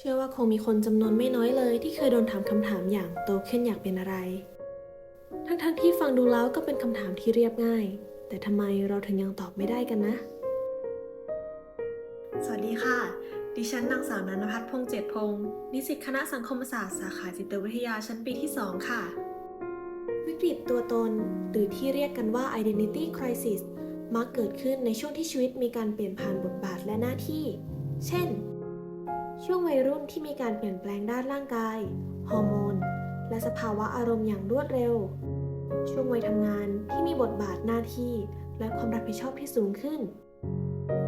เชื่อว่าคงมีคนจำนวนไม่น้อยเลยที่เคยโดนถามคำถามอย่างโตขึ้นอยากเป็นอะไร ทั้งๆที่ฟังดูแล้วก็เป็นคำถามที่เรียบง่าย แต่ทำไมเราถึงยังตอบไม่ได้กันนะ สวัสดีค่ะ ดิฉันนางสาวนันพัฒน์พงษ์เจตพงศ์นิสิตคณะสังคมศาสตร์สาขาจิตวิทยาชั้นปีที่ 2 ค่ะ วิกฤตตัวตนหรือที่เรียกกันว่า identity crisis มักเกิดขึ้นในช่วงที่ชีวิตมีการเปลี่ยนผ่านบทบาทและหน้าที่ เช่น ช่วงวัยรุ่นที่มีการเปลี่ยนแปลงด้านร่างกาย ฮอร์โมน และสภาวะอารมณ์อย่างรวดเร็ว ช่วงวัยทำงานที่มีบทบาทหน้าที่ และความรับผิดชอบที่สูงขึ้น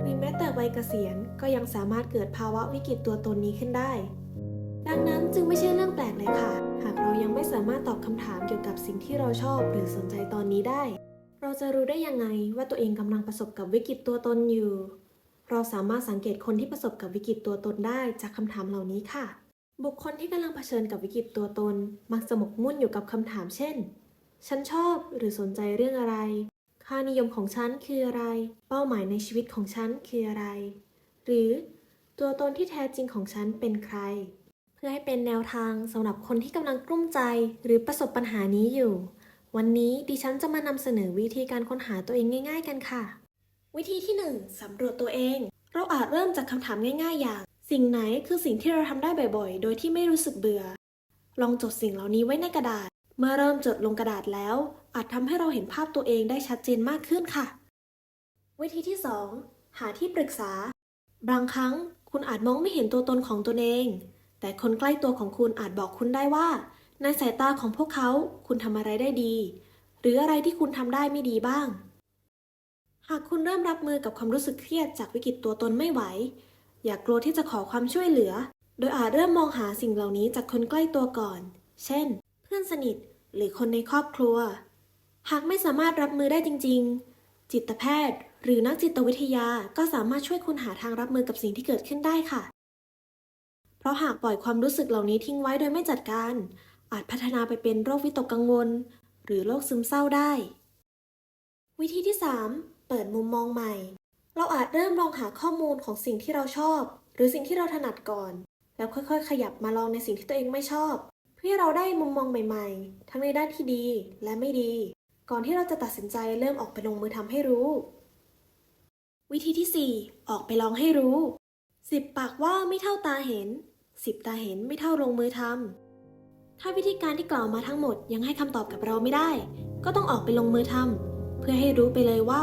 หรือแม้แต่วัยเกษียณก็ยังสามารถเกิดภาวะวิกฤตตัวตนนี้ขึ้นได้ ดังนั้นจึงไม่ใช่เรื่องแปลกเลยค่ะ หากเรายังไม่สามารถตอบคำถามเกี่ยวกับสิ่งที่เราชอบหรือสนใจตอนนี้ได้ เราจะรู้ได้ยังไงว่าตัวเองกำลังประสบกับวิกฤตตัวตนอยู่ เราสามารถสังเกตคนที่ประสบกับวิกฤตตัวตนได้จากคำถามเหล่านี้ค่ะ บุคคลที่กำลังเผชิญกับวิกฤตตัวตน มักจะหมกมุ่นอยู่กับคำถามเช่น ฉันชอบหรือสนใจเรื่องอะไร ค่านิยมของฉันคืออะไร เป้าหมายในชีวิตของฉันคืออะไร หรือ ตัวตนที่แท้จริงของฉันเป็นใคร เพื่อให้เป็นแนวทางสำหรับคนที่กำลังกลุ้มใจ หรือประสบปัญหานี้อยู่ วันนี้ดิฉันจะมานำเสนอวิธีการค้นหาตัวเองง่าย ๆ กันค่ะ วิธีที่ 1สำรวจตัวเอง เราอาจเริ่มจากคำถามง่าย ๆ อย่าง สิ่งไหนคือสิ่งที่เราทำได้บ่อยๆ โดยที่ไม่รู้สึกเบื่อ ลองจดสิ่งเหล่านี้ไว้ในกระดาษ เมื่อเริ่มจดลงกระดาษแล้ว อาจทำให้เราเห็นภาพตัวเองได้ชัดเจนมากขึ้นค่ะ วิธีที่ 2 หาที่ปรึกษา บางครั้งคุณอาจมองไม่เห็นตัวตนของตนเอง แต่คนใกล้ตัวของคุณอาจบอกคุณได้ว่า ในสายตาของพวกเขาคุณทำอะไรได้ดี หรืออะไรที่คุณทำได้ไม่ดีบ้าง หากคุณเริ่มรับมือกับความรู้สึกเครียดจากวิกฤตตัวตนไม่ไหว อย่ากลัวที่จะขอความช่วยเหลือ โดยอาจเริ่มมองหาสิ่งเหล่านี้จากคนใกล้ตัวก่อน เช่น เพื่อนสนิทหรือคนในครอบครัว หากไม่สามารถรับมือได้จริง ๆ จิตแพทย์ หรือนักจิตวิทยาก็สามารถช่วยคุณหาทางรับมือกับสิ่งที่เกิดขึ้นได้ค่ะ เพราะหากปล่อยความรู้สึกเหล่านี้ทิ้งไว้โดยไม่จัดการ อาจพัฒนาไปเป็นโรควิตกกังวล หรือโรคซึมเศร้าได้ วิธีที่ 3 เปิดมุมมองใหม่ เราอาจเริ่มลองหาข้อมูลของสิ่งที่เราชอบ หรือสิ่งที่เราถนัดก่อน แล้วค่อยๆ ขยับมาลองในสิ่งที่ตัวเองไม่ชอบ เพื่อให้เราได้มุมมองใหม่ๆ ทั้งในด้านที่ดีและไม่ดี ก่อนที่เราจะตัดสินใจเริ่มออกไปลงมือทำให้รู้ วิธีที่ 4 ออกไปลองให้รู้10ปากว่าไม่เท่าตาเห็น10ตาเห็นไม่เท่าลงมือทำถ้าวิธีการที่กล่าวมาทั้งหมดยังให้คำตอบกับเราไม่ได้ ก็ต้องออกไปลงมือทำเพื่อให้รู้ไปเลยว่า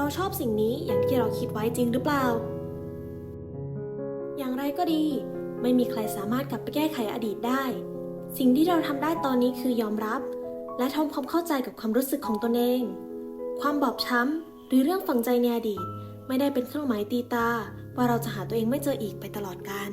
เราชอบสิ่งนี้อย่างที่เราคิดไว้จริงหรือเปล่า อย่างไรก็ดี ไม่มีใครสามารถกลับไปแก้ไขอดีตได้ สิ่งที่เราทำได้ตอนนี้คือยอมรับ และทำความเข้าใจกับความรู้สึกของตนเอง ความบอบช้ำหรือเรื่องฝังใจในอดีต ไม่ได้เป็นเครื่องหมายตีตา ว่าเราจะหาตัวเองไม่เจออีกไปตลอดกาล